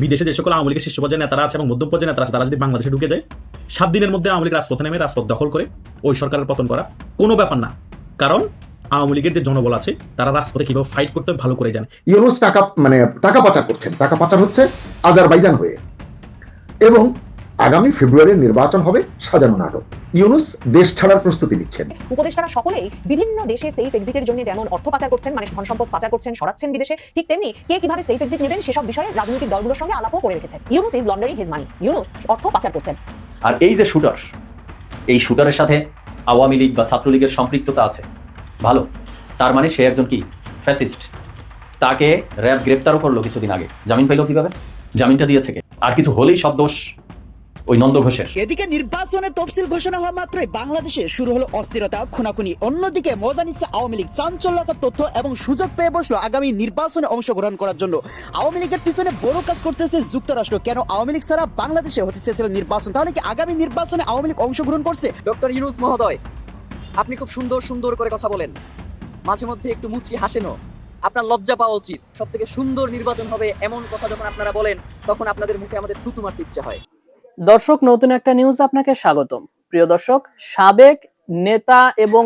বিদেশে যে সকল আওয়ামী লীগের শীর্ষ পর্যায়ের নেতারা আছে এবং মধ্যম পর্যায়ের নেতারা আছে, তারা যদি বাংলাদেশে ঢুকে যায়, সাত দিনের মধ্যে আওয়ামী লীগ রাজপথে নেমে রাজপথ দখল করে ওই সরকারের পতন করা কোনো ব্যাপার না। কারণ আওয়ামী লীগের যে জনবল আছে, তারা রাজপথে কীভাবে ফাইট করতে ভালো করে জানে। ইউনুস টাকা মানে টাকা পাচার করছেন। টাকা পাচার হচ্ছে আজারবাইজান হয়ে। এবং আগামী ফেব্রুয়ারির নির্বাচন হবে সাজানো নাটক। ইউনুস দেশ ছাড়ার প্রস্তুতি নিচ্ছেন। উপদেষ্টারা সকলেই বিভিন্ন দেশে সেফ এক্সিটের জন্য যেমন অর্থ পাচার করছেন মানে ধন সম্পদ পাচার করছেন সরাচ্ছেন বিদেশে ঠিক তেমনি কে কীভাবে সেফ এক্সিট নেবেন সেসব বিষয়ে রাজনৈতিক দলগুলোর সঙ্গে আলাপও করে রেখেছেন। Yunus is laundering his money Yunus অর্থ পাচার করছেন। আর এই যে শুটার এই শুটারের সাথে আওয়ামী লীগ বা ছাত্রলীগের সম্পৃক্ততা আছে। ভালো। তার মানে সে একজন কি? ফ্যাসিস্ট তাকে র্যাব গ্রেপ্তারও করল কিছুদিন আগে। জামিন পাইলো কীভাবে? জামিনটা দিয়েছে কে? আর কিছু হলেই সব দোষ ওই নন্দ ঘোষের। এদিকে নির্বাচনের তফসিল ঘোষণা হওয়া মাত্রই বাংলাদেশে শুরু হলো অস্থিরতা খুনাখুনি। অন্যদিকে মজা নিচ্ছে আওয়ামী লীগ। চাঞ্চল্যকর তথ্য এবং সুযোগ পেয়ে বসল আগামী নির্বাচনে অংশগ্রহণ করার জন্য। আওয়ামী লীগের পিছনে বড় কাজ করতেছে যুক্তরাষ্ট্র। কেন আওয়ামী লীগ ছাড়া বাংলাদেশে হতে চেয়েছিল নির্বাচন? তাহলে কি আগামী নির্বাচনে আওয়ামী লীগ অংশগ্রহণ করছে? ডক্টর ইউনুস মহোদয় আপনি খুব সুন্দর সুন্দর করে কথা বলেন। মাঝে মধ্যে একটু মুচকি হাসেনও। আপনার লজ্জা পাওয়া উচিত। সব থেকে সুন্দর নির্বাচন হবে এমন কথা যখন আপনারা বলেন তখন আপনাদের মুখে আমাদের থুতু মারতে ইচ্ছে হয়। দর্শক, নতুন একটা নিউজ আপনাকে স্বাগতম। প্রিয় দর্শক, সাবেক নেতা এবং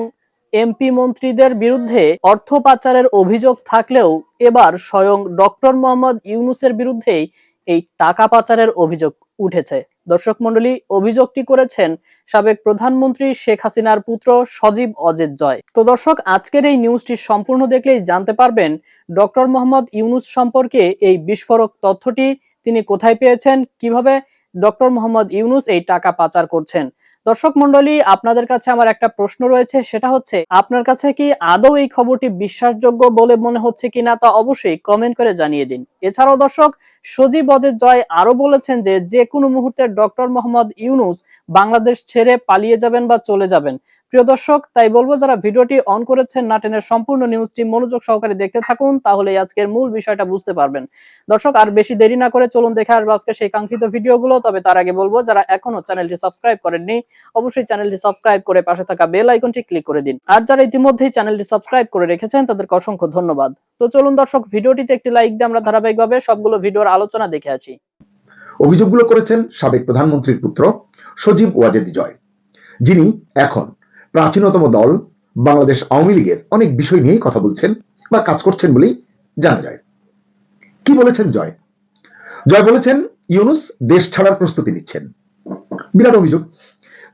এমপি মন্ত্রীদের বিরুদ্ধে অর্থ পাচারের অভিযোগ থাকলেও এবার স্বয়ং ডক্টর মোহাম্মদ ইউনুসের বিরুদ্ধেই এই টাকা পাচারের অভিযোগ উঠেছে। দর্শক মন্ডলী অভিযোগটি করেছেন সাবেক প্রধানমন্ত্রী শেখ হাসিনার পুত্র সজীব অজেদ জয়। তো দর্শক, আজকের এই নিউজটি সম্পূর্ণ দেখলেই জানতে পারবেন ডক্টর মোহাম্মদ ইউনুস সম্পর্কে এই বিস্ফোরক তথ্যটি তিনি কোথায় পেয়েছেন, কীভাবে ডক্টর মোহাম্মদ ইউনুস এই টাকা পাচার করছেন। দর্শক মন্ডলী আপনাদের কাছে আমার একটা প্রশ্ন রয়েছে, সেটা হচ্ছে, আপনার কাছে কি আদৌ এই খবরটি বিশ্বাসযোগ্য বলে মনে হচ্ছে কিনা তা অবশ্যই কমেন্ট করে জানিয়ে দিন। এছাড়াও দর্শক, সজীব অজের জয় আরও বলেছেন যে যে কোনো মুহূর্তে ডক্টর মোহাম্মদ ইউনুস বাংলাদেশ ছেড়ে পালিয়ে যাবেন বা চলে যাবেন। প্রিয় দর্শক, তাই বলব যারা ভিডিওটি অন করেছেন নাটেনের সম্পূর্ণ নিউজটি মনোযোগ সহকারে দেখতে থাকুন তাহলে আজকের মূল বিষয়টা বুঝতে পারবেন। দর্শক, আর বেশি দেরি না করে চলুন দেখে আসব আজকে সেই কাঙ্ক্ষিত ভিডিওগুলো, তবে তার আগে বলব যারা এখনও চ্যানেলটি সাবস্ক্রাইব করেননি, অবশ্যই চ্যানেলটি সাবস্ক্রাইব করে পাশে থাকা বেল আইকনটি ক্লিক করে দিন। আর যারা ইতিমধ্যেই চ্যানেলটি সাবস্ক্রাইব করে রেখেছেন, তাদেরকে অসংখ্য ধন্যবাদ। তো চলুন দর্শক, ভিডিওটিতে একটি লাইক দিয়ে আমরা ধারাবাহিকভাবে সবগুলো ভিডিওর আলোচনা দেখে আছি অভিযোগগুলো করেছেন সাবেক প্রধানমন্ত্রীর পুত্র সজীব ওয়াজেদ জয়, যিনি এখন প্রাচীনতম দল বাংলাদেশ আওয়ামী লীগের অনেক বিষয় নিয়েই কথা বলছেন বা কাজ করছেন বলেই জানা যায়। কি বলেছেন জয়? জয় বলেছেন, ইউনুস দেশ ছাড়ার প্রস্তুতি নিচ্ছেন। বিরাট অভিযোগ।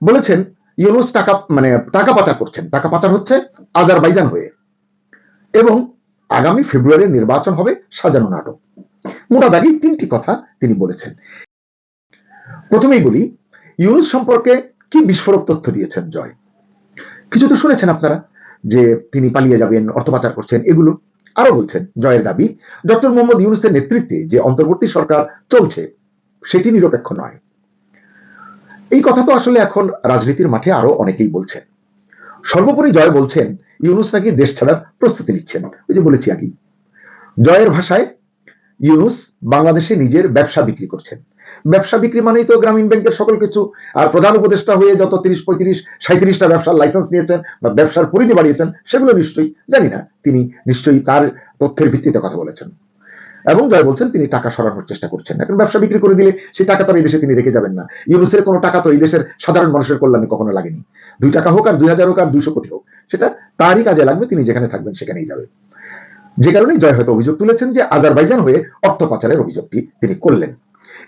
বলেছেন, ইউনুস টাকা মানে টাকা পাচার করছেন। টাকা পাচার হচ্ছে আজারবাইজান হয়ে। এবং আগামী ফেব্রুয়ারির নির্বাচন হবে সাজানো নাটক। মোটা দাগি তিনটি কথা তিনি বলেছেন। প্রথমেই বলি, ইউনুস সম্পর্কে কি বিস্ফোরক তথ্য দিয়েছেন জয়? কিছু তো শুনেছেন আপনারা যে তিনি পালিয়ে যাবেন অর্থ পাচার করছেন, এগুলো আরও বলছেন জয়ের দাবি। ডক্টর মোহাম্মদ ইউনুসের নেতৃত্বে যে অন্তর্বর্তী সরকার চলছে, সেটি নিরপেক্ষ নয়। এই কথা তো আসলে এখন রাজনীতির মাঠে আরও অনেকেই বলছেন। সর্বোপরি জয় বলছেন, ইউনুস নাকি দেশ ছাড়ার প্রস্তুতি নিচ্ছেন। ওই যে বলেছি আগেই। জয়ের ভাষায় ইউনুস বাংলাদেশে নিজের ব্যবসা বিক্রি করছেন। ব্যবসা বিক্রি মানেই তো গ্রামীণ ব্যাংকের সকল কিছু। আর প্রধান উপদেষ্টা হয়ে যত তিরিশ, পঁয়ত্রিশ সাঁত্রিশটা ব্যবসার লাইসেন্স নিয়েছেন বা ব্যবসার পরিধি বাড়িয়েছেন, সেগুলো নিশ্চয়ই, জানি না, তিনি নিশ্চয়ই তার তথ্যের ভিত্তিতে কথা বলেছেন। এবং জয় বলছেন, তিনি টাকা সরানোর চেষ্টা করছেন। এখন ব্যবসা বিক্রি করে দিলে সেই টাকা তো এই দেশে তিনি রেখে যাবেন না। ইউনুসের কোনো টাকা তো এই দেশের সাধারণ মানুষের কল্যাণে কখনো লাগেনি। দুই টাকা হোক আর দুই হাজার হোক আর দুইশো কোটি হোক, সেটা তারই কাজে লাগবে, তিনি যেখানে থাকবেন সেখানেই যাবে। যে কারণেই জয় হয়তো অভিযোগ তুলেছেন যে আজারবাইজান হয়ে অর্থ পাচারের অভিযোগটি তিনি করলেন।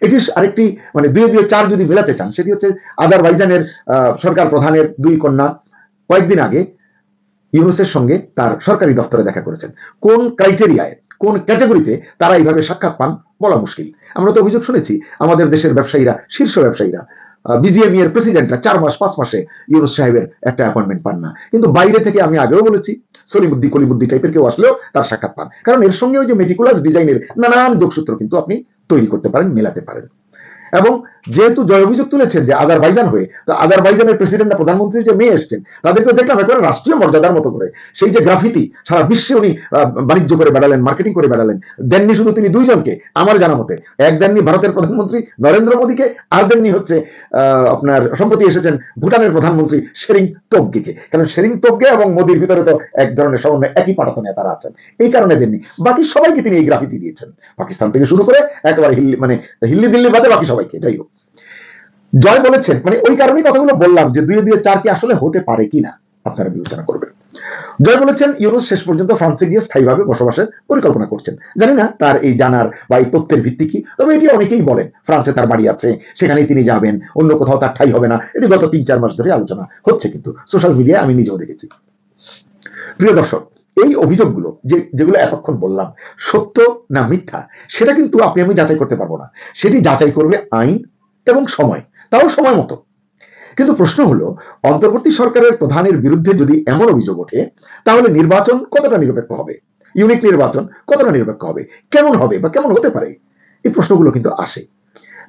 এটি আরেকটি মানে দুই দুই চার যদি মেলাতে চান, সেটি হচ্ছে আজারবাইজানের সরকার প্রধানের দুই কন্যা কয়েকদিন আগে ইউনুসের সঙ্গে তার সরকারি দপ্তরে দেখা করেছেন। কোন ক্রাইটেরিয়ায়, কোন ক্যাটাগরিতে তারা এইভাবে সাক্ষাৎ পান বলা মুশকিল। আমরা তো অভিযোগ শুনেছি, আমাদের দেশের ব্যবসায়ীরা, শীর্ষ ব্যবসায়ীরা বিজিএমই এর প্রেসিডেন্টরা চার মাস, পাঁচ মাসে ইউনুস সাহেবের একটা অ্যাপয়েন্টমেন্ট পান না। কিন্তু বাইরে থেকে আমি আগেও বলেছি সলিমুদ্দি কলিমুদ্দি টাইপের কেউ আসলেও তার সাক্ষাৎ পান। কারণ এর সঙ্গে ওই যে মেটিকুলাস ডিজাইনের নানান যোগসূত্র কিন্তু আপনি তৈরি করতে পারেন মেলাতে পারেন এবং যেহেতু জয় অভিযোগ তুলেছেন যে আজারবাইজান হয়ে, তো আজারবাইজানের প্রেসিডেন্ট না প্রধানমন্ত্রী যে মেয়ে এসছেন তাদেরকে দেখলাম একেবারে রাষ্ট্রীয় মর্যাদার মতো করে। সেই যে গ্রাফিতি, সারা বিশ্বে উনি বাণিজ্য করে বেড়ালেন, মার্কেটিং করে বেড়ালেন। দেননি শুধু তিনি দুইজনকে, আমার জানা মতে। এক দেননি ভারতের প্রধানমন্ত্রী নরেন্দ্র মোদীকে, আর দেননি হচ্ছে আপনার সম্প্রতি এসেছেন ভুটানের প্রধানমন্ত্রী শেরিং তোবগিকে কারণ শেরিং তোবগে এবং মোদীর ভিতরে তো এক ধরনের সমন্বয়, একই পাঠাতনে তারা আছেন। এই কারণে দেননি। বাকি সবাইকে তিনি এই গ্রাফিতি দিয়েছেন। পাকিস্তান থেকে শুরু করে একেবারে হিল্লি মানে হিল্লি দিল্লি বাদে বাকি সবাইকে যাই হোক। জয় বলেছেন মানে ওই কারণেই কথাগুলো বললাম যে দুই দুই চার কি আসলে হতে পারে কিনা, আপনারা বিবেচনা করবেন। জয় বলেছেন ইউরোস শেষ পর্যন্ত ফ্রান্সে গিয়ে স্থায়ীভাবে বসবাসের পরিকল্পনা করছেন। জানি না তার এই জানার বা এই তথ্যের ভিত্তি কি, তবে এটি অনেকেই বলেন, ফ্রান্সে তার বাড়ি আছে, সেখানেই তিনি যাবেন, অন্য কোথাও তার ঠাই হবে না। এটি গত তিন চার মাস ধরে আলোচনা হচ্ছে কিন্তু, সোশ্যাল মিডিয়ায় আমি নিজেও দেখেছি। প্রিয় দর্শক এই অভিযোগগুলো যে, যেগুলো এতক্ষণ বললাম, সত্য না মিথ্যা, সেটা কিন্তু আপনি, আমি যাচাই করতে পারব না। সেটি যাচাই করবে আইন এবং সময়, তাও সময় মতো। কিন্তু প্রশ্ন হলো, অন্তর্বর্তী সরকারের প্রধানের বিরুদ্ধে যদি এমন অভিযোগ ওঠে, তাহলে নির্বাচন কতটা নিরপেক্ষ হবে? ইউনিক নির্বাচন কতটা নিরপেক্ষ হবে? কেমন হবে বা কেমন হতে পারে? এই প্রশ্নগুলো কিন্তু আসে।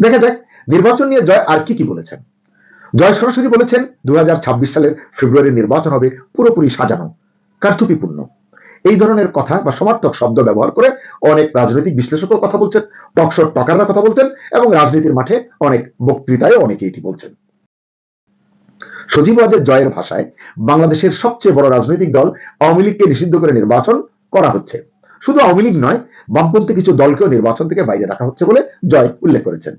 দেখা যাক, নির্বাচন নিয়ে জয় আর কি কি বলেছেন? জয় সরাসরি বলেছেন দু হাজার ছাব্বিশ সালের ফেব্রুয়ারির নির্বাচন হবে পুরোপুরি সাজানো, কারচুপিপূর্ণ। এই ধরনের কথা বা সমার্থক শব্দ ব্যবহার করে অনেক রাজনৈতিক বিশ্লেষকও কথা বলছেন, টকশোর টকাররা কথা বলছেন এবং রাজনীতির মাঠে অনেক বক্তৃতায় অনেকে এটি বলছেন। সজীব ওয়াজের জয়ের ভাষায় বাংলাদেশের সবচেয়ে বড় রাজনৈতিক দল আওয়ামী লীগকে নিষিদ্ধ করে নির্বাচন করা হচ্ছে। শুধু আওয়ামী লীগ নয়, বামপন্থী কিছু দলকেও নির্বাচন থেকে বাইরে রাখা হচ্ছে বলে জয় উল্লেখ করেছেন।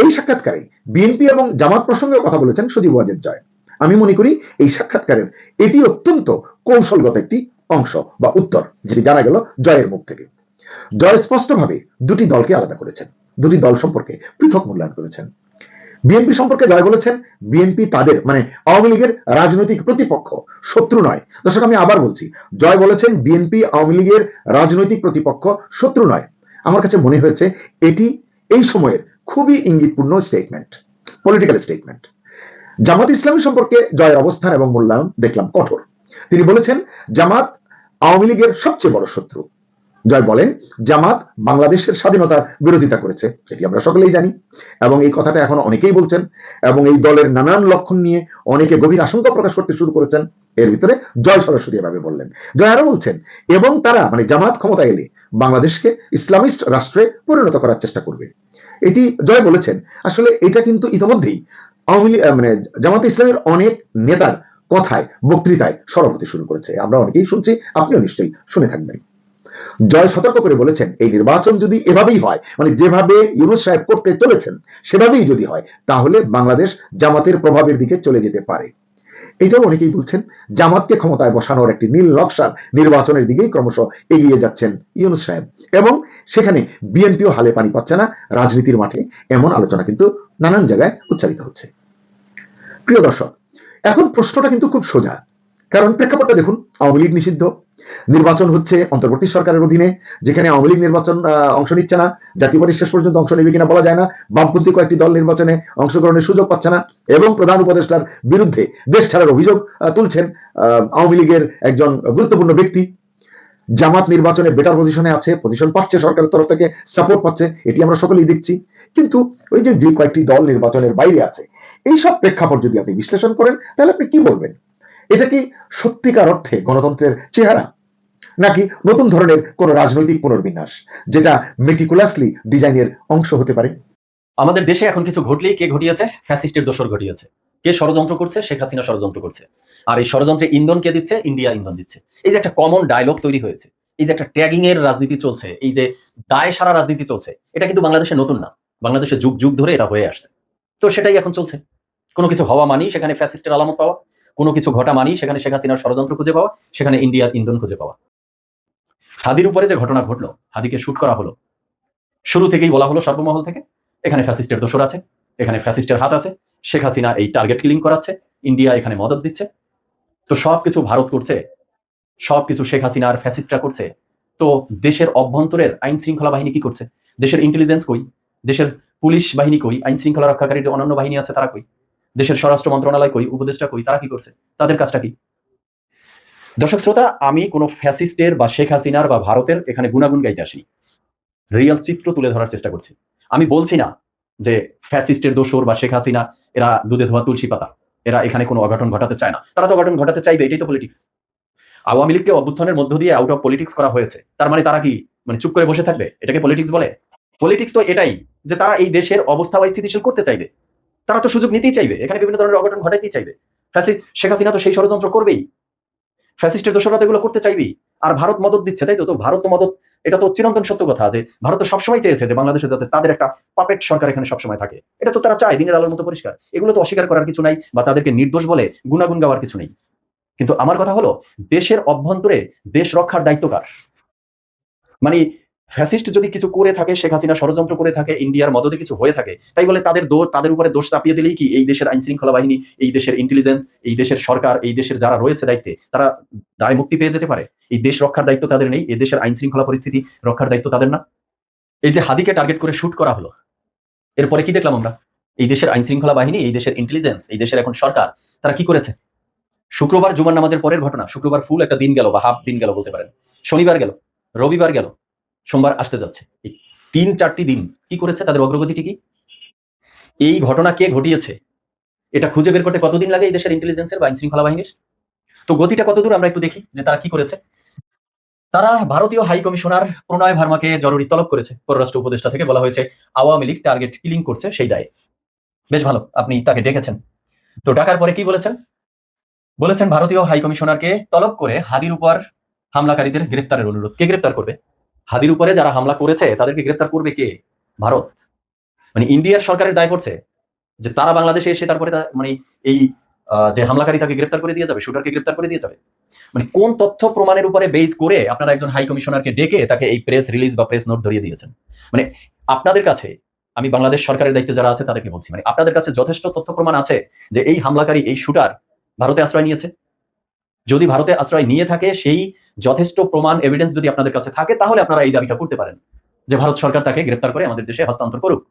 এই সাক্ষাৎকারে বিএনপি এবং জামাত প্রসঙ্গেও কথা বলেছেন সজীব ওয়াজেদ জয়। আমি মনে করি এই সাক্ষাৎকারের এটি অত্যন্ত কৌশলগত একটি অংশ বা উত্তর, যেটি জানা গেল জয়ের মুখ থেকে। জয় স্পষ্টভাবে দুটি দলকে আলাদা করেছেন। দুটি দল সম্পর্কে পৃথক মূল্যায়ন করেছেন। বিএনপি সম্পর্কে জয় বলেছেন, বিএনপি তাদের মানে আওয়ামী লীগের রাজনৈতিক প্রতিপক্ষ, শত্রু নয়। দর্শক, আমি আবার বলছি, জয় বলেছেন, বিএনপি আওয়ামী লীগের রাজনৈতিক প্রতিপক্ষ শত্রু নয়। আমার কাছে মনে হয়েছে, এটি এই সময়ের খুবই ইঙ্গিতপূর্ণ statement political statement Jamaat Islami সম্পর্কে জয়ের অবস্থান এবং মূল্যায়ন দেখলাম কঠোর। তিনি বলেছেন, জামাত আওয়ামী লীগের সবচেয়ে বড় শত্রু। জয় বলেন, জামাত বাংলাদেশের স্বাধীনতার বিরোধিতা করেছে এটি আমরা সকলেই জানি, এবং এই কথাটা এখন অনেকেই বলছেন, এবং এই দলের নানান লক্ষণ নিয়ে অনেকে গভীর আশঙ্কা প্রকাশ করতে শুরু করেছেন। এর ভিতরে জয় সরাসরি এভাবে বললেন। জয় আরও বলছেন, এবং তারা মানে জামাত ক্ষমতা এলে বাংলাদেশকে ইসলামিস্ট রাষ্ট্রে পরিণত করার চেষ্টা করবে। এটি জয় বলেছেন, আসলে এটা কিন্তু ইতিমধ্যেই আওয়ামী মানে জামাত ইসলামের অনেক নেতার কথায়, বক্তৃতায় সরব হতে শুরু করেছে। আমরা অনেকেই শুনছি, আপনিও নিশ্চয়ই শুনে থাকবেন। জয় সতর্ক করে বলেছেন, এই নির্বাচন যদি এভাবেই হয় মানে যেভাবে ইউনুস সাহেব করতে চলেছেন, সেভাবেই যদি হয়, তাহলে বাংলাদেশ জামাতের প্রভাবের দিকে চলে যেতে পারে। এটাও অনেকেই বলছেন, জামাতকে ক্ষমতায় বসানোর একটি নীল নকশার নির্বাচনের দিকেই ক্রমশ এগিয়ে যাচ্ছেন ইউনুস সাহেব। এবং সেখানে বিএনপিও হালে পানি পাচ্ছে না, রাজনীতির মাঠে এমন আলোচনা কিন্তু নানান জায়গায় উচ্চারিত হচ্ছে। প্রিয় দর্শক এখন প্রশ্নটা কিন্তু খুব সোজা। কারণ প্রেক্ষাপটটা দেখুন, আওয়ামী লীগ নিষিদ্ধ। নির্বাচন হচ্ছে অন্তর্বর্তী সরকারের অধীনে, যেখানে আওয়ামী লীগ নির্বাচন অংশ নিচ্ছে না। জাতীয় পার্টি শেষ পর্যন্ত অংশ নেবে কিনা বলা যায় না। বামপন্থী কয়েকটি দল নির্বাচনে অংশগ্রহণের সুযোগ পাচ্ছে না এবং প্রধান উপদেষ্টার বিরুদ্ধে দেশ ছাড়ার অভিযোগ তুলছেন আওয়ামী লীগের একজন গুরুত্বপূর্ণ ব্যক্তি। জামাত নির্বাচনে বেটার পজিশনে আছে পজিশন পাচ্ছে সরকারের তরফ থেকে সাপোর্ট পাচ্ছে, এটি আমরা সকলেই দেখছি। কিন্তু ওই যে যে কয়েকটি দল নির্বাচনের বাইরে আছে এই সব প্রেক্ষাপট যদি আপনি বিশ্লেষণ করেন, তাহলে আপনি কি বলবেন? এটা কি সত্যিকার অর্থে গণতন্ত্রের চেহারা? নাকি নতুন ধরনের কোন রাজনৈতিক পুনর্বিন্যাস, যেটা মেটিকুলাসলি ডিজাইনের অংশ হতে পারে? আমাদের দেশে এখন কিছু ঘটলেই কে ঘটিয়েছে? ফ্যাসিস্টের দোষর ঘটিয়েছে। কে ষড়যন্ত্র করছে? শেখ হাসিনা ষড়যন্ত্র করছে। আর এই ষড়যন্ত্রে ইন্ধন কে দিচ্ছে? ইন্ডিয়া ইন্ধন দিচ্ছে। এই যে একটা কমন ডায়লগ তৈরি হয়েছে, এই যে একটা ট্যাগিং এর রাজনীতি চলছে, এই যে দায় সারা রাজনীতি চলছে, এটা কিন্তু বাংলাদেশে নতুন না। বাংলাদেশে যুগ যুগ ধরে এটা হয়ে আসছে। তো সেটাই এখন চলছে। কোনো কিছু হওয়া মানেই সেখানে ফ্যাসিস্টের আলামত পাওয়া, কোনো কিছু ঘটা মানেই সেখানে শেখ হাসিনার ষড়যন্ত্র খুঁজে পাওয়া, সেখানে ইন্ডিয়ার ইন্ধন খুঁজে পাওয়া। হাদির উপরে যে ঘটনা ঘটলো, হাদিকে শুট করা হলো, শুরু থেকেই বলা হলো সর্বমহল থেকে, এখানে ফ্যাসিস্টের দোষর আছে, এখানে ফ্যাসিস্টের হাত আছে, শেখ হাসিনা এই টার্গেট কিলিং করাচ্ছে, ইন্ডিয়া এখানে মদত দিচ্ছে। তো সবকিছু ভারত করছে, সবকিছু শেখ হাসিনা আর ফ্যাসিস্টরা করছে, তো দেশের অভ্যন্তরের আইন শৃঙ্খলা বাহিনী কি করছে? দেশের ইন্টেলিজেন্স কই? দেশের পুলিশ বাহিনী কই? আইন শৃঙ্খলা রক্ষাকারী যে অন্যান্য বাহিনী আছে তারা কই? দেশের স্বরাষ্ট্র মন্ত্রণালয় কই, উপদেষ্টা কই, তারা কি করছে? তাদের কাজটা কি? দর্শক শ্রোতা, আমি কোনো ফ্যাসিস্টের বা শেখ হাসিনার বা ভারতের এখানে গুণাগুণ গাইতে আসিনি। রিয়াল চিত্র তুলে ধরার চেষ্টা করছি। আমি বলছি না যে ফ্যাসিস্টের দোসর বা শেখ হাসিনা, এরা দুধে ধোয়া তুলসী পাতা, এরা এখানে কোনো অঘটন ঘটাতে চায় না। তারা তো অঘটন ঘটাতে চাইবে, এটাই তো পলিটিক্স আওয়ামী লীগকে অভ্যুত্থানের মধ্য দিয়ে আউট অফ পলিটিক্স করা হয়েছে। তার মানে তারা কি মানে চুপ করে বসে থাকবে? এটাকে পলিটিক্স বলে? পলিটিক্স তো এটাই, যে তারা এই দেশের অবস্থা বা স্থিতিশীল করতে চাইবে। তারা তো সুযোগ নিতেই চাইবে। এখানে বিভিন্ন ধরনের অঘটন ঘটাইতেই চাইবে। ফ্যাসিস্ট শেখ হাসিনা তো সেই ষড়যন্ত্র করবেই। ফ্যাসিস্টের দোষরা এগুলো করতে চাইবেই। আর ভারত মদত দিচ্ছে, তাই তো? তো ভারত তো মদত এটা তো চিরন্তন সত্য কথা যে ভারত তো সবসময় চেয়েছে যে বাংলাদেশে যাতে তাদের একটা পাপেট সরকার এখানে সবসময় থাকে। এটা তো তারা চায়, দিনের আলোর মতো পরিষ্কার। এগুলো তো অস্বীকার করার কিছু নাই বা তাদেরকে নির্দোষ বলে গুণাগুণ গাওয়ার কিছু নেই। কিন্তু আমার কথা হলো, দেশের অভ্যন্তরে দেশ রক্ষার দায়িত্ব কার? মানে ফ্যাসিস্ট যদি কিছু করে থাকে, শেখ হাসিনা ষড়যন্ত্র করে থাকে, ইন্ডিয়ার মদতে কিছু হয়ে থাকে, তাই বলে তাদের দোষ তাদের উপরে দোষ চাপিয়ে দিলেই কি এই দেশের আইন শৃঙ্খলা বাহিনী, এই দেশের ইন্টেলিজেন্স এই দেশের সরকার, এই দেশের যারা রয়েছে দায়িত্বে, তারা দায় মুক্তি পেয়ে যেতে পারে? এই দেশ রক্ষার দায়িত্ব তাদের নেই? এই দেশের আইন শৃঙ্খলা পরিস্থিতি রক্ষার দায়িত্ব তাদের না? এই যে হাদিকে টার্গেট করে শুট করা হলো, এরপরে কি দেখলাম আমরা? এই দেশের আইন শৃঙ্খলা বাহিনী, এই দেশের ইন্টেলিজেন্স এই দেশের এখন সরকার, তারা কি করেছে? শুক্রবার জুমার নামাজের পরের ঘটনা, শুক্রবার ফুল একটা দিন গেল বা হাফ দিন গেল বলতে পারেন। শনিবার গেল, রবিবার গেল সোমবার আসতে যাচ্ছে। এই তিন চারটি দিন কি করেছে তাদের অগ্রগতিটি কি এই ঘটনা কে ঘটিয়েছে? এটা খুঁজে বের করতে কতদিন লাগে এই দেশের ইন্টেলিজেন্সের বা আইন শৃঙ্খলা বাহিনীর? তো গতিটা কতদূর আমরা একটু দেখি যে তারা কি করেছে। তারা ভারতীয় হাই কমিশনার প্রণয় ভার্মাকে জরুরি তলব করেছে, পররাষ্ট্র উপদেষ্টা থেকে বলা হয়েছে, আওয়ামী লীগ টার্গেট কিলিং করছে সেই দায়ে। বেশ ভালো, আপনি তাকে ডেকেছেন। তো ডাকার পরে কি বলেছেন? বলেছেন ভারতীয় হাই কমিশনারকে তলব করে হাদির উপর হামলাকারীদের গ্রেপ্তারের অনুরোধ। কে গ্রেপ্তার করবে? হাদির উপরে যারা হামলা করেছে, তাদেরকে গ্রেপ্তার করবে কে? ভারত। মানে ইন্ডিয়ার সরকারের দায় পড়ছে যে তারা বাংলাদেশে এসে তারপরে মানে এই যে হামলাকারী তাকে গ্রেপ্তার করে দিয়ে যাবে, শুটারকে গ্রেপ্তার করে দিয়ে যাবে। মানে কোন তথ্য প্রমাণের উপরে বেস করে আপনারা একজন হাই কমিশনারকে ডেকে তাকে এই প্রেস রিলিজ বা প্রেস নোট ধরিয়ে দিয়েছেন? মানে আপনাদের কাছে, আমি বাংলাদেশ সরকারের দায়িত্বে যারা আছে তাদেরকে বলছি মানে আপনাদের কাছে যথেষ্ট তথ্য প্রমাণ আছে যে এই হামলাকারী, এই শুটার ভারতে আশ্রয় নিয়েছে? যদি ভারতে আশ্রয় নিয়ে থাকে, সেই যথেষ্ট প্রমাণ এভিডেন্স যদি আপনাদের কাছে থাকে, তাহলে আপনারা এই দাবিটা করতে পারেন যে ভারত সরকার তাকে গ্রেপ্তার করে আমাদের দেশে হস্তান্তর করুক।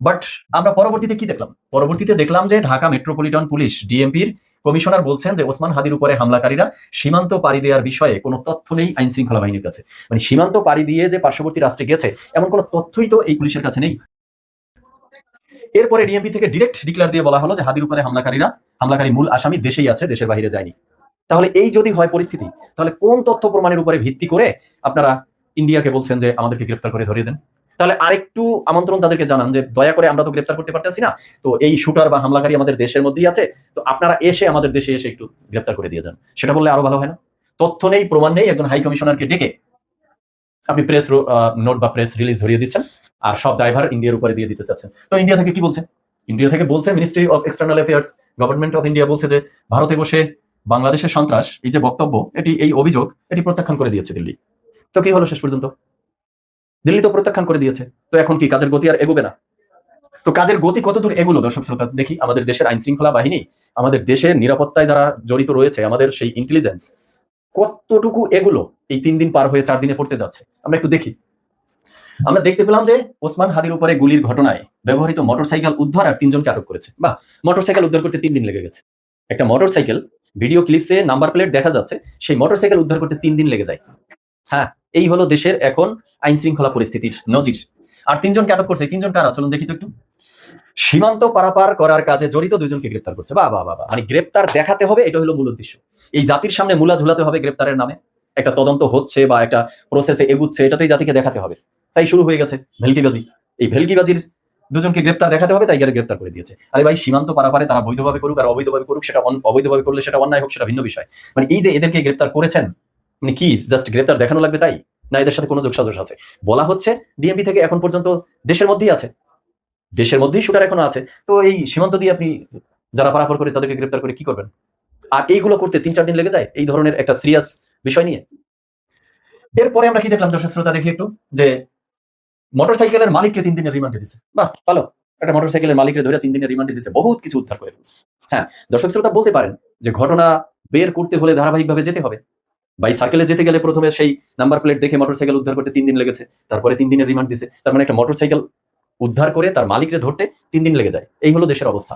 বাট আমরা পরবর্তীতে কি দেখলাম? পরবর্তীতে দেখলাম যে ঢাকা মেট্রোপলিটন পুলিশ ডিএমপির কমিশনার বলছেন যে ওসমান হাদির উপরে হামলাকারীরা সীমান্ত পাড়ি দেওয়ার বিষয়ে কোনো তথ্য নেই আইন শৃঙ্খলা বাহিনীর কাছে। মানে সীমান্ত পাড়ি দিয়ে যে পার্শ্ববর্তী রাষ্ট্রে গেছে, এমন কোনো তথ্যই তো এই পুলিশের কাছে নেই। এরপরে ডিএমপি থেকে ডিরেক্ট ডিক্লেয়ার দিয়ে বলা হলো যে হাদির উপরে হামলাকারীরা, হামলাকারী মূল আসামি দেশেই আছে, দেশের বাইরে যায়নি। তাহলে এই যদি হয় পরিস্থিতি, তাহলে কোন তথ্য প্রমাণের উপরে ভিত্তি করে আপনারা ইন্ডিয়াকে বলছেন যে আমাদেরকে গ্রেপ্তার করে ধরিয়ে দেন? তাহলে আরেকটু আমন্ত্রণ তাদেরকে জানান যে দয়া করে আমরা তো গ্রেপ্তার করতে পারতেছি না, তো এই শুটার বা হামলাকারী আমাদের দেশের মধ্যেই আছে, তো আপনারা এসে আমাদের দেশে এসে একটু গ্রেপ্তার করে দিয়ে যান। সেটা বললে আরও ভালো হয় না? তথ্য নেই, প্রমাণ নেই, একজন হাই কমিশনারকে ডেকে আপনি প্রেস নোট বা প্রেস রিলিজ ধরিয়ে দিচ্ছেন, আর সব ড্রাইভার ইন্ডিয়ার উপরে দিয়ে দিতে চাচ্ছেন। তো ইন্ডিয়া থেকে কি বলছে? ইন্ডিয়া থেকে বলছে ministry of external affairs government of India বলছে যে ভারতে বসে বাংলাদেশের সন্ত্রাস, এই যে বক্তব্য, এটি, এই অভিযোগ, এটি প্রত্যাখ্যান করে দিয়েছে দিল্লি। তো কি হলো শেষ পর্যন্ত? দিল্লি তো প্রত্যাখ্যান করে দিয়েছে। তো এখন কি কাজের গতি আর এগোবে না? তো কাজের গতি কতদূর এগুলো, দর্শক শ্রোতা, দেখি আমাদের দেশের আইন শৃঙ্খলা বাহিনী, আমাদের দেশের নিরাপত্তায় যারা জড়িত রয়েছে, আমাদের সেই ইন্টেলিজেন্স কতটুকু এগুলো এই তিন দিন পার হয়ে চার দিনে পড়তে যাচ্ছে? আমরা একটু দেখি। আমরা দেখতে পেলাম যে ওসমান হাদির উপরে গুলির ঘটনায় ব্যবহৃত মোটরসাইকেল উদ্ধার আর তিনজনকে আটক করেছে। বা মোটরসাইকেল উদ্ধার করতে তিন দিন লেগে গেছে। একটা মোটরসাইকেল ভিডিও ক্লিপসে নাম্বার প্লেট দেখা যাচ্ছে, সেই মোটরসাইকেল উদ্ধার করতে তিন দিন লেগে যায়। হ্যাঁ এই হলো দেশের এখন আইন শৃঙ্খলা পরিস্থিতির নজির। আর তিনজনকে আটক করছে তিনজন কারা? চলুন দেখি তো একটু। সীমান্ত পারাপার করার কাজে জড়িত দুজনকে গ্রেপ্তার করছে। বা বা বা মানে গ্রেপ্তার দেখাতে হবে, এটা হলো মূল উদ্দেশ্য। এই জাতির সামনে মূলা ঝুলাতে হবে গ্রেপ্তারের নামে। একটা তদন্ত হচ্ছে বা একটা প্রসেসে এগুচ্ছে, এটাতেই জাতিকে দেখাতে হবে। তাই শুরু হয়ে গেছে ভেলকিবাজি। এই ভেলকিবাজির দুজনকে গ্রেপ্তার দেখাতে হবে, তাই গেলে গ্রেপ্তার করে দিয়েছে। আরে ভাই, সীমান্ত পারাপারে তারা বৈধভাবে করুক আর অবৈধভাবে করুক, সেটা অবৈধভাবে করলে সেটা অন্যায় হোক, সেটা ভিন্ন বিষয়। মানে এই যে এদেরকে গ্রেপ্তার করেছেন মানে কি জাস্ট গ্রেপ্তার দেখানো লাগবে তাই? না, এদের সাথে কোনো যোগসাজশ আছে? বলা হচ্ছে ডিএমপি থেকে এখন পর্যন্ত দেশের মধ্যেই আছে। দেশের মধ্যেই শুটার এখনও আছে। তো এই সীমান্ত দিয়ে আপনি যারা পারাপার করে তাদেরকে গ্রেপ্তার করে কি করবেন? আর এইগুলো করতে তিন চার দিন লেগে যায় এই ধরনের একটা সিরিয়াস বিষয় নিয়ে? এরপরে আমরা কি দেখলাম, দর্শক শ্রোতা দেখি একটু, যে মোটরসাইকেলের মালিককে তিন দিনের রিমান্ডে দিছে। বাহ, ভালো। একটা মোটরসাইকেলের মালিককে ধরে তিন দিনের রিমান্ডে দিছে। বহুত কিছু উদ্ধার করে ফেলছে। হ্যাঁ দর্শক শ্রোতা বলতে পারেন যে ঘটনা বের করতে হলে ধারাবাহিকভাবে যেতে হবে। বাই সার্কেলে যেতে গেলে প্রথমে সেই নাম্বার প্লেট দেখে মোটরসাইকেল উদ্ধার করতে তিন দিন লেগেছে। তারপরে তিন দিনের রিমান্ড দিছে। তার মানে একটা মোটরসাইকেল উদ্ধার করে তার মালিকরে ধরতে তিন দিন লেগে যায়। এই হলো দেশের অবস্থা।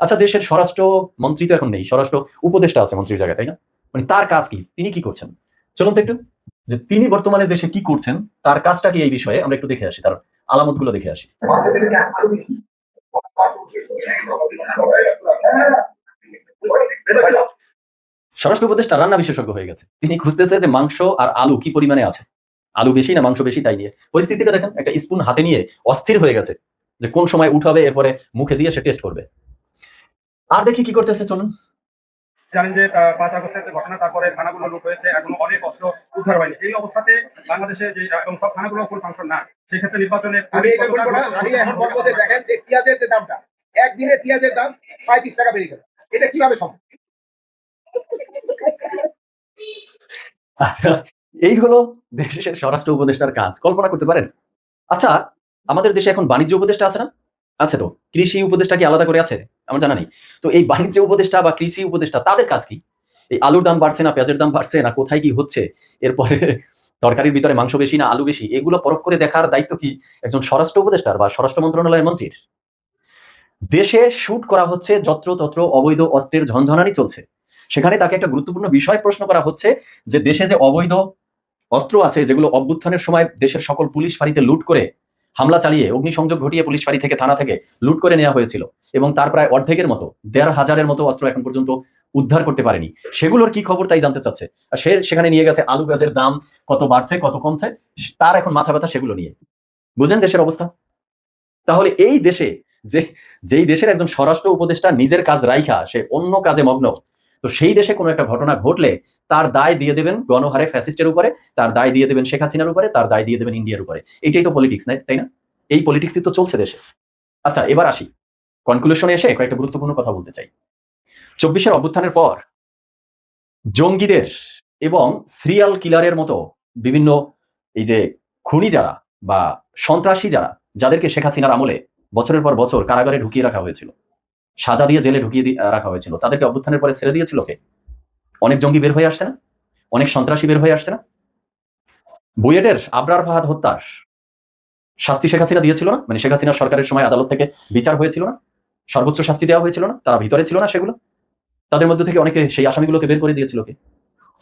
আচ্ছা দেশের স্বরাষ্ট্র মন্ত্রী তো এখন নেই। স্বরাষ্ট্র উপদেষ্টা আছে মন্ত্রীর জায়গায়, তাই না? মানে তার কাজ কি? তিনি কি করছেন? চলুন তো একটু যে তিনি বর্তমানে দেশে কি করছেন, তার কাজটা কি এই বিষয়ে আমরা একটু দেখে আসি, তার আলামতগুলো দেখে আসি। স্বরাষ্ট্র উপদেষ্টা রান্না বিশেষজ্ঞ হয়ে গেছে। তিনি খুঁজতেছে যে মাংস আর আলু কি পরিমাণে আছে। আলু বেশি না মাংস বেশি, তাই নিয়ে। পরিস্থিতিটা দেখেন, একটা স্পুন হাতে নিয়ে অস্থির হয়ে গেছে যে কোন সময় উঠাবে, এরপরে মুখে দিয়ে সে টেস্ট করবে। আর দেখি কি করতেছে, চলুন। জানেন যে পাঁচ আগস্টের যে ঘটনা তারপরে থানাগুলো লুট হয়েছে এখনও অনেক অস্ত্র উদ্ধার হয়নি। এই অবস্থাতে বাংলাদেশে যে এবং সব থানাগুলো ফুল ফাংশন না। সেক্ষেত্রে নির্বাচনে আমি এখন বলব যে দেখেন যে পেঁয়াজের যে দামটা একদিনে পেঁয়াজের দাম পঁয়ত্রিশ টাকা বেড়ে গেল। এটা কীভাবে সম্ভব? আচ্ছা এই হলো দেশের স্বরাষ্ট্র উপদেষ্টার কাজ। কল্পনা করতে পারেন? আচ্ছা আমাদের দেশে এখন বাণিজ্য উপদেষ্টা আছে না? আছে তো। কৃষি উপদেষ্টা কি আলাদা করে আছে? আমার জানা নেই। তো এই বাণিজ্য উপদেষ্টা বা কৃষি উপদেষ্টা, তাদের কাজ কি? এই আলুর দাম বাড়ছে না, পেঁয়াজের দাম বাড়ছে না, কোথায় কি হচ্ছে? এরপরে তরকারির ভিতরে মাংস বেশি না, আলু বেশি, এগুলো পরখ করে দেখার দায়িত্ব কি একজন স্বরাষ্ট্র উপদেষ্টার বা স্বরাষ্ট্র মন্ত্রণালয়ের মন্ত্রীর? দেশে শুট করা হচ্ছে যত্রতত্র অবৈধ অস্ত্রের ঝনঝনানি চলছে। সেখানে তাকে একটা গুরুত্বপূর্ণ বিষয় প্রশ্ন করা হচ্ছে যে দেশে যে অবৈধ অস্ত্র আছে, যেগুলো অভ্যুত্থানের সময় দেশের সকল পুলিশ ফাঁড়িতে লুট করে হামলা চালিয়ে অগ্নিসংযোগ ঘটিয়ে পুলিশ ফাঁড়ি থেকে থানা থেকে লুট করে নেওয়া হয়েছিল এবং তার প্রায় অর্ধেকের মতো, দেড় হাজারের মতো অস্ত্র এখন পর্যন্ত উদ্ধার করতে পারেনি। সেগুলোর কি খবর তাই জানতে চাচ্ছে? সে সেখানে নিয়ে গেছে আলু পেঁয়াজের দাম কত বাড়ছে, কত কমছে, তার এখন মাথা ব্যথা সেগুলো নিয়ে। বুঝেন দেশের অবস্থা? তাহলে এই দেশে যে, যেই দেশের একজন স্বরাষ্ট্র উপদেষ্টা নিজের কাজ রাইখা, সে অন্য কাজে মগ্ন, তো সেই দেশে কোনো একটা ঘটনা ঘটলে তার দায় দিয়ে দেবেন গণহারে ফ্যাসিস্টের উপরে, তার দায় দিয়ে দেবেন শেখ হাসিনার উপরে, তার দায় দিয়ে দেবেন ইন্ডিয়ার উপরে। এটাই তো পলিটিক্স নাই, তাই না? এই পলিটিক্সই তো চলছে দেশে। আচ্ছা এবার আসি। কনক্লুশনে এসে কয়েকটা গুরুত্বপূর্ণ কথা বলতে চাই। চব্বিশের অভ্যুত্থানের পর, জঙ্গিদের এবং সিরিয়াল কিলারের মতো বিভিন্ন এই যে খুনি যারা বা সন্ত্রাসী যারা, যাদেরকে শেখ হাসিনার আমলে বছরের পর বছর কারাগারে ঢুকিয়ে রাখা হয়েছিল, সাজা দিয়ে জেলে ঢুকিয়ে রাখা হয়েছিল, তাদেরকে অভ্যুত্থানের পরে ছেড়ে দিয়েছিল কে? অনেক জঙ্গি বের হয়ে আসছে না? অনেক সন্ত্রাসী বের হয়ে আসছে না? বুয়েটের আবরার ফাহাদ হত্যার শাস্তি শেখ হাসিনা দিয়েছিল না? মানে শেখ হাসিনা সরকারের সময় আদালত থেকে বিচার হয়েছিল না? সর্বোচ্চ শাস্তি দেওয়া হয়েছিল না? তারা ভিতরে ছিল না সেগুলো? তাদের মধ্যে থেকে অনেকে সেই আসামিগুলোকে বের করে দিয়েছিল কে?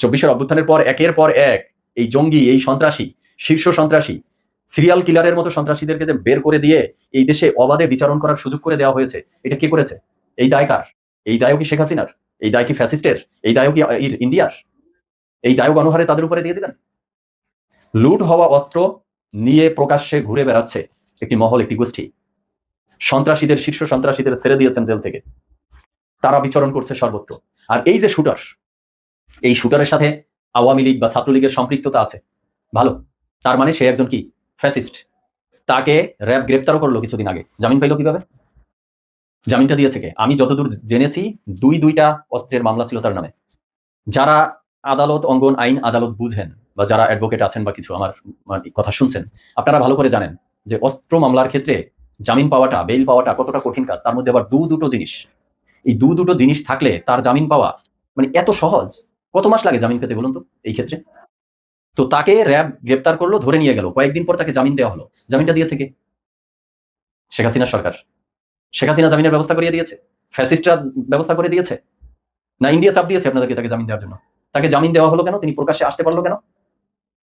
চব্বিশের অভ্যুত্থানের পর একের পর এক এই জঙ্গি, এই সন্ত্রাসী, শীর্ষ সন্ত্রাসী সিরিয়াল কিলারের মতো সন্ত্রাসীদেরকে যে বের করে দিয়ে এই দেশে অবাধে বিচারণ করার সুযোগ করে দেওয়া হয়েছে, এটা কে করেছে? এই দায় কার? এই দায়ও কি শেখ হাসিনার? এই দায় কি ফ্যাসিস্টের? এই দায়ও কি ইন্ডিয়ার? এই দায় গণহারে তাদের উপরে দিয়ে দিবেন লুট হওয়া অস্ত্র নিয়ে প্রকাশ্যে ঘুরে বেড়াচ্ছে একটি মহল, একটি গোষ্ঠী। সন্ত্রাসীদের, শীর্ষ সন্ত্রাসীদের ছেড়ে দিয়েছেন জেল থেকে। তারা বিচরণ করছে সর্বত্র। আর এই যে শুটার, এই শুটারের সাথে আওয়ামী লীগ বা ছাত্রলীগের সম্পৃক্ততা আছে। ভালো। তার মানে সে একজন কি? ফ্যাসিস্ট। তাকে র্যাব গ্রেপ্তারও করল কিছুদিন আগে। জামিন পাইলো কীভাবে? জামিনটা দিয়েছে কে? আমি যতদূর জেনেছি, দুই দুইটা অস্ত্রের মামলা ছিল তার নামে। যারা আদালত অঙ্গন আইন আদালত বুঝেন বা যারা অ্যাডভোকেট আছেন বা কিছু আমার কথা শুনছেন, আপনারা ভালো করে জানেন যে অস্ত্র মামলার ক্ষেত্রে জামিন পাওয়াটা বেল পাওয়াটা কতটা কঠিন কাজ, তার মধ্যে আবার দু দুটো জিনিস। এই দু দুটো জিনিস থাকলে তার জামিন পাওয়া মানে এত সহজ। কত মাস লাগে জামিন পেতে বলুন তো, এই ক্ষেত্রে? তো তাকে র্যাব গ্রেপ্তার করল, ধরে নিয়ে গেল। কয়েকদিন পর তাকে জামিন দেওয়া হলো। জামিনটা দিয়েছে কে? শেখ হাসিনা সরকার। শেখ হাসিনা জামিনের ব্যবস্থা করিয়ে দিয়েছে, ফ্যাসিস্টরা ব্যবস্থা করে দিয়েছে, না ইন্ডিয়া চাপ দিয়েছে আপনাদেরকে তাকে জামিন দেওয়ার জন্য? তাকে জামিন দেওয়া হলো কেন? তিনি প্রকাশ্যে আসতে পারল কেন?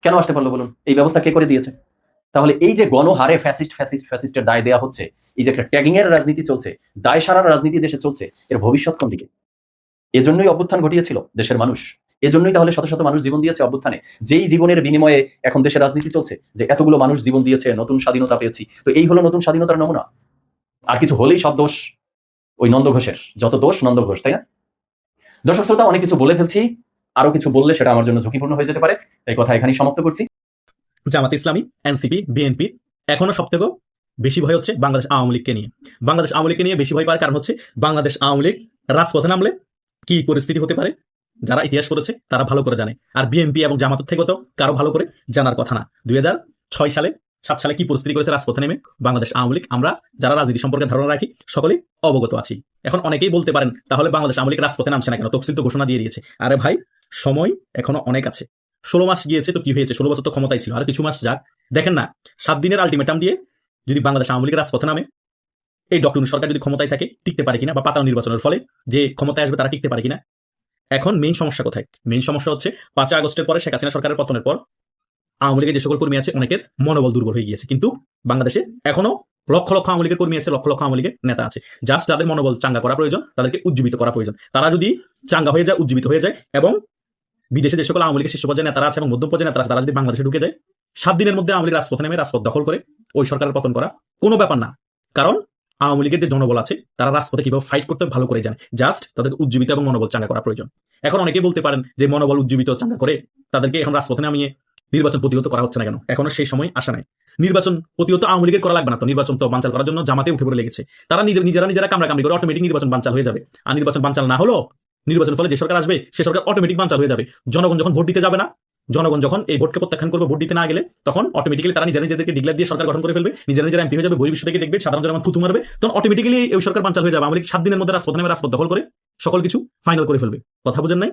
কেন আসতে পারল বলুন? এই ব্যবস্থা কে করে দিয়েছে? তাহলে এই যে গণহারে ফ্যাসিস্ট ফ্যাসিস্ট, ফ্যাসিস্টের দায় দেওয়া হচ্ছে, এই যে একটা ট্যাগিং এর রাজনীতি চলছে, দায় সারার রাজনীতি দেশে চলছে, এর ভবিষ্যৎ কোন দিকে? এজন্যই অভ্যুত্থান ঘটিয়েছিল দেশের মানুষ। এজন্যই তাহলে শত শত মানুষ জীবন দিয়েছে অভ্যুত্থানে। যেই জীবনের বিনিময়ে এখন দেশের রাজনীতি চলছে, যে এতগুলো মানুষ জীবন দিয়েছে, নতুন স্বাধীনতা পেয়েছি, তো এই হলো নতুন স্বাধীনতার নমুনা। আর কিছু হলেই সব দোষ ওই নন্দ ঘোষের। যত দোষ নন্দ ঘোষ, তাই না? দর্শক শ্রোতা, অনেক কিছু বলে ফেলছি। আরও কিছু বললে সেটা আমার জন্য ঝুঁকিপূর্ণ হয়ে যেতে পারে। তাই কথা এখানেই সমাপ্ত করছি। জামাত ইসলামী, এনসিপি, বিএনপি, এখনও সব থেকে বেশি ভয় হচ্ছে বাংলাদেশ আওয়ামী লীগকে নিয়ে। বাংলাদেশ আওয়ামী লীগকে নিয়ে বেশি ভয় পাওয়ার কারণ হচ্ছে বাংলাদেশ আওয়ামী লীগ রাজপথে নামলে কি পরিস্থিতি হতে পারে? যারা ইতিহাস করেছে তারা ভালো করে জানে। আর বিএনপি এবং জামাতের থেকে তো কারও ভালো করে জানার কথা না। দুই সালে সাত সালে কি পরিস্থিতি করেছে রাজপথে নেমে? বাংলাদেশ আওয়ামী লীগ। আমরা যারা রাজনীতি সম্পর্কে ধারণা রাখি, সকলেই অবগত আছি। এখন অনেকেই বলতে পারেন, তাহলে বাংলাদেশ আওয়ামী লীগ রাজপথে নামছে না কেন? তফসিল তো ঘোষণা দিয়ে দিয়েছে। আরে ভাই, সময় এখনও অনেক আছে। ষোলো মাস গিয়েছে তো কি হয়েছে? ষোলো বছর তো ক্ষমতায় ছিল। আর কিছু মাস যাক। দেখেন না, সাত দিনের আলটিমেটাম দিয়ে যদি বাংলাদেশ আওয়ামী লীগের রাজপথে নামে, এই ডক্টর সরকার যদি ক্ষমতায় থাকে, টিকতে পারে কিনা বা পাতানো নির্বাচনের ফলে যে ক্ষমতায় আসবে তারা টিকতে পারে কিনা? এখন মেইন সমস্যা কোথায়? মেইন সমস্যা হচ্ছে, পাঁচই আগস্টের পরে শেখ হাসিনা সরকারের পতনের পর আওয়ামী লীগের যে সকল কর্মী আছে, অনেকের মনোবল দুর্বল হয়ে গিয়েছে। কিন্তু বাংলাদেশে এখনও লক্ষ লক্ষ আওয়ামী লীগের কর্মী আছে, লক্ষ লক্ষ আওয়ামী লীগের নেতা আছে। জাস্ট তাদের মনোবল চাঙ্গা করা প্রয়োজন, তাদেরকে উজ্জীবিত করা প্রয়োজন। তারা যদি চাঙ্গা হয়ে যায়, উজ্জীবিত হয়ে যায় এবং বিদেশে যে সকল আওয়ামী লীগের শীর্ষ পর্যায়ে নেতারা আছে এবং মধ্যম পর্যায়ে নেতারা আছে, তারা যদি বাংলাদেশে ঢুকে যায়, সাত দিনের মধ্যে আওয়ামী লীগ রাজপথে নেমে রাজপথ দখল করে ওই সরকারের পতন করা কোনো ব্যাপার না। কারণ আওয়ামী লীগের যে জনবল আছে, তারা রাজপথে কীভাবে ফাইট করতে ভালো করে জানে। জাস্ট তাদের উজ্জীবিত এবং মনোবল চাঙ্গা করা প্রয়োজন। এখন অনেকেই বলতে পারেন যে মনোবল উজ্জীবিত চাঙ্গা করে তাদেরকে এখন রাজপথে নামিয়ে নির্বাচন প্রতিহত করা হচ্ছে না কেন? এখনও সেই সময় আসা নাই। নির্বাচন প্রতিহত আওয়ামী লীগের করা লাগবে না তো। নির্বাচন তো বানচাল করার জন্য জামাতে উঠে পড়ে লেগেছে। তারা নিজে- নিজেরা নিজেরা কামড়া কামড়ি করে অটোমেটিক নির্বাচন বানচাল হয়ে যাবে। আর নির্বাচন বানচাল না হলো নির্বাচন ফলে যে সরকার আসবে, সে সরকার অটোমেটিক বানচাল হয়ে যাবে। জনগণ যখন ভোট দিতে যাবে না, জনগণ যখন এই ভোটকে প্রত্যাখ্যান করবে, ভোট দিতে না গেলে তখন অটোমেটিক্যালি তারা নিজেরা নিজেদেরকে ডিক্লেয়ার দিয়ে সরকার গঠন করে ফেলবে। নিজেরা নিজেরা এমপি হয়ে যাবে, বহির্বিশ্ব থেকে দেখবে, সাধারণ জনগণ থুতু মারবে। তখন অটোমেটিক্যালি এই সরকার বাঞ্চাল হয়ে যাবে। আমাদের সাত দিনের মধ্যে রাজপথ নেমে রাজপথ দখল করে সকল কিছু ফাইনাল করে ফেলবে। কথা বুঝেন নাই?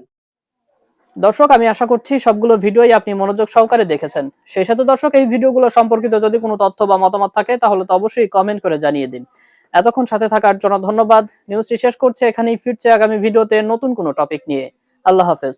দর্শক, আমি আশা করছি সবগুলো ভিডিওই আপনি মনোযোগ সহকারে দেখেছেন। সেই সাথে দর্শক, এই ভিডিওগুলো সম্পর্কিত যদি কোনো তথ্য বা মতামত থাকে, তাহলে তো অবশ্যই কমেন্ট করে জানিয়ে দিন। এতক্ষণ সাথে থাকার জন্য ধন্যবাদ। নিউজটি শেষ করছে, এখানেই ফিরছে আগামী ভিডিওতে নতুন কোনো টপিক নিয়ে। আল্লাহ হাফেজ।